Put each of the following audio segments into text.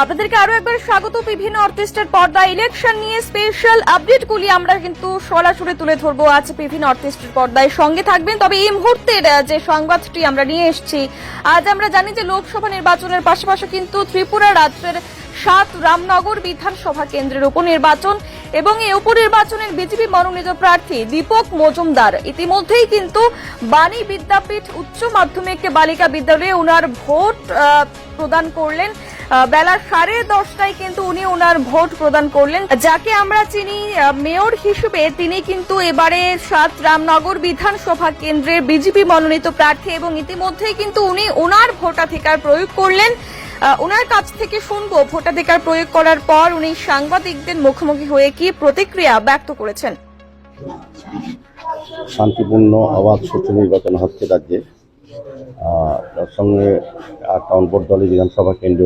আপনাদেরকে আরও একবার স্বাগত। বিভিন্ন আর্টিস্টের পর্দা ইলেকশন নিয়ে স্পেশাল আপডেটগুলি আমরা কিন্তু সরাসরি তুলে ধরবো আজ বিভিন্ন আর্টিস্টের পর্দায়। সঙ্গে থাকবেন, তবে এই মুহূর্তের যে সংবাদটি আমরা নিয়ে এসেছি, আজ আমরা জানি যে লোকসভা নির্বাচনের পাশাপাশি কিন্তু ত্রিপুরা রাজ্যের সাত রামনগর বিধানসভা কেন্দ্রের উপনির্বাচন এবং এই উপনির্বাচনের বিজেপি মনোনীত প্রার্থী দীপক মজুমদার। ইতিমধ্যেই কিন্তু বাণী বিদ্যাপীঠ উচ্চ মাধ্যমিক বালিকা বিদ্যালয়ে ওনার ভোট প্রদান করলেন। বেলা সাড়ে দশটায় কিন্তু উনি ওনার ভোট প্রদান করলেন, যাকে আমরা চিনি মেয়র হিসেবে তিনি কিন্তু এবারে সাত রামনগর বিধানসভা কেন্দ্রের বিজেপি মনোনীত প্রার্থী এবং ইতিমধ্যেই কিন্তু উনি ওনার ভোটাধিকার প্রয়োগ করলেন। ওনার কাছ থেকে শুনব, ভোটাধিকার প্রয়োগ করার পর উনি সাংবাদিকদের মুখোমুখি হয়ে কি প্রতিক্রিয়া ব্যক্ত করেছেন। শান্তিপূর্ণ অবাধ সুষ্ঠু নির্বাচন হচ্ছে রাজ্যে। তার সঙ্গে টাউন বোর্ড দলের বিধানসভা কেন্দ্র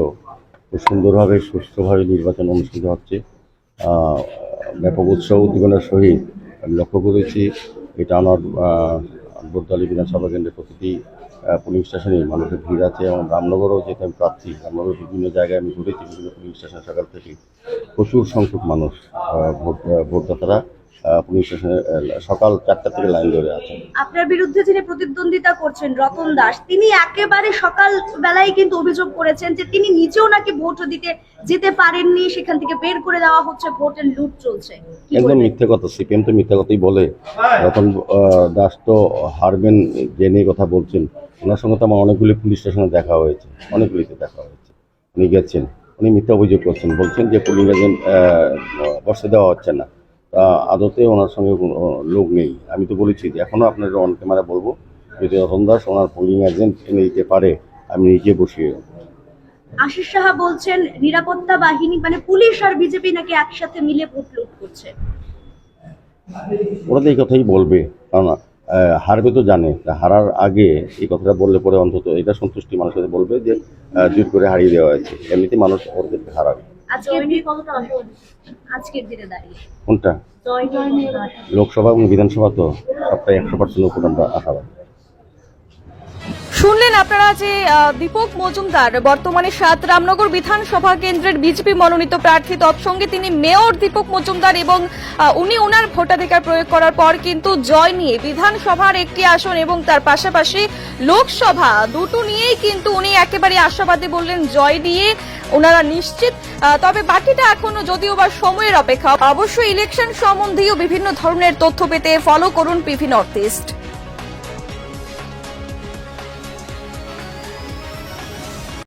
সুন্দরভাবে সুস্থভাবে নির্বাচন অনুষ্ঠিত হচ্ছে। ব্যাপক উৎসব উদ্দীপনার সহিত আমি লক্ষ্য করেছি এটা আমার বোর্ড দলের বিধানসভা কেন্দ্রের প্রতিটি আহ, পুলিং স্টেশনে মানুষের ভিড় আছে এবং রামনগরও যেহেতু আমি প্রার্থী রামনগর বিভিন্ন জায়গায় আমি ঘুরেছি বিভিন্ন পুলিং স্টেশন সকাল থেকে প্রচুর সংখ্যক মানুষ ভোট ভোটদাতারা আহ, পুলিং স্টেশনে সকাল চারটা থেকে লাইন ধরে আছেন আপনার বিরুদ্ধে যিনি প্রতিদ্বন্দ্বিতা করছেন রতন দাস তিনি একেবারে সকাল বেলায় কিন্তু অভিযোগ করেছেন যে তিনি নিজেও নাকি ভোট দিতে যেতে পারেননি সেখান থেকে বের করে দেওয়া হচ্ছে ভোটের লুট চলছে। একদম মিথ্যে কথা সিপিএম তো মিথ্যে কথাই বলে। রতন আহ, দাস তো হারবেন জেনে কথা বলছেন। ওনার সঙ্গে তো আমার অনেকগুলি পুলিশ স্টেশনে দেখা হয়েছে অনেকগুলিতে দেখা হয়েছে। উনি গেছেন উনি মিথ্যা অভিযোগ করছেন বলছেন যে পুলিশ এজেন্ট বসে দেওয়া হচ্ছে না। তা আদতে ওনার সঙ্গে কোনো লোক নেই। আমি তো বলেছি যে এখনও আপনার অন ক্যামেরা বলব যদি রতন দাস ওনার পুলিং এজেন্ট এনে দিতে পারে আমি নিজে বসিয়ে আশিস সাহা বলছেন নিরাপত্তা বাহিনী মানে পুলিশ আর বিজেপি নাকি একসাথে মিলে ভোট লুট করছে। ওরা তো এই কথাই বলবে কারণ হারবে তো জানে হারার আগে এই কথাটা বললে পরে অন্তত এটা সন্তুষ্টি মানুষের বলবে যে জোর করে হারিয়ে দেওয়া হয়েছে। এমনিতে মানুষ ওদেরকে হারাবে। আজকের দিনে কতটা আজকের দিনে দাঁড়িয়ে। কোনটা? জয় জয় নিয়ে দাঁড়িয়ে। লোকসভা এবং বিধানসভা তো সপ্তাহে একশো পার্সেন্ট উপর আমরা আশাবাদী। শুনলেন আপনারা যে দীপক মজুমদার, বর্তমানে সাত রামনগর বিধানসভা কেন্দ্রের বিজেপি মনোনীত প্রার্থী, তৎসঙ্গে তিনি মেয়র দীপক মজুমদার এবং উনি ওনার ভোটাধিকার প্রয়োগ করার পর কিন্তু জয় নিয়ে বিধানসভার একটি আসন এবং তার পাশাপাশি লোকসভা দুটো নিয়েই কিন্তু উনি একেবারে আশাবাদী বললেন জয় দিয়ে ওনারা নিশ্চিত। তবে বাকিটা এখনও যদিও বা সময়ের অপেক্ষা, অবশ্যই ইলেকশন সম্বন্ধীয় বিভিন্ন ধরনের তথ্য পেতে ফলো করুন পিভি নর্থ ইস্ট